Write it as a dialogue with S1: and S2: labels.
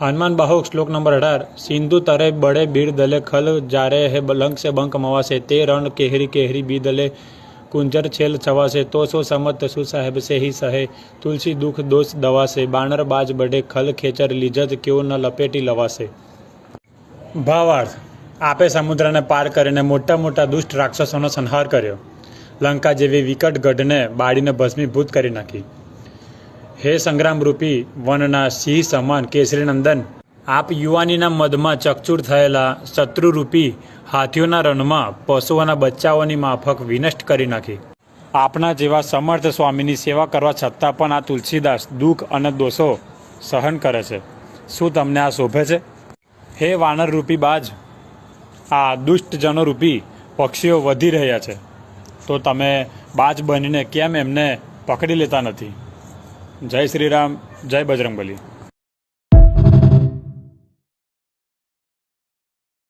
S1: હનુમાન બાહુક શ્લોક નંબર અઢાર, સિંધુ તરે બળે બીડ દલે ખલ, જારે હે લંક સે બંક મવાશે તે રણ કેહરી કેહરી બી દલે, કુંજર છેલ છવાશે તો સો સમત સુ સાહેબ સે હી સહે, તુલસી દુઃખ દોષ દવાશે બાણર બાજ બઢે ખલ ખેચર લીજત કેવો ન લપેટી લવાશે ભાવાર્થ, આપે સમુદ્રને પાર કરીને મોટા મોટા દુષ્ટ રાક્ષસોનો સંહાર કર્યો. લંકા જેવી વિકટ ગઢને બાળીને ભસ્મીભૂત કરી નાખી. હે સંગ્રામરૂપી, વનના સિંહ સમાન કેસરીનંદન, આપ યુવાનીના મધમાં ચકચૂર થયેલા શત્રુરૂપી હાથીઓના રણમાં પશુઓના બચ્ચાઓની માફક વિનષ્ટ કરી નાખી. આપના જેવા સમર્થ સ્વામીની સેવા કરવા છતાં પણ આ તુલસીદાસ દુઃખ અને દોષો સહન કરે છે. શું તમને આ શોભે છે? હે વાનરરૂપી બાજ, આ દુષ્ટજનો રૂપી પક્ષીઓ વધી રહ્યા છે. તો તમે બાજ બનીને કેમ એમને પકડી લેતા નથી? જય શ્રી રામ જય બજરંગબલી.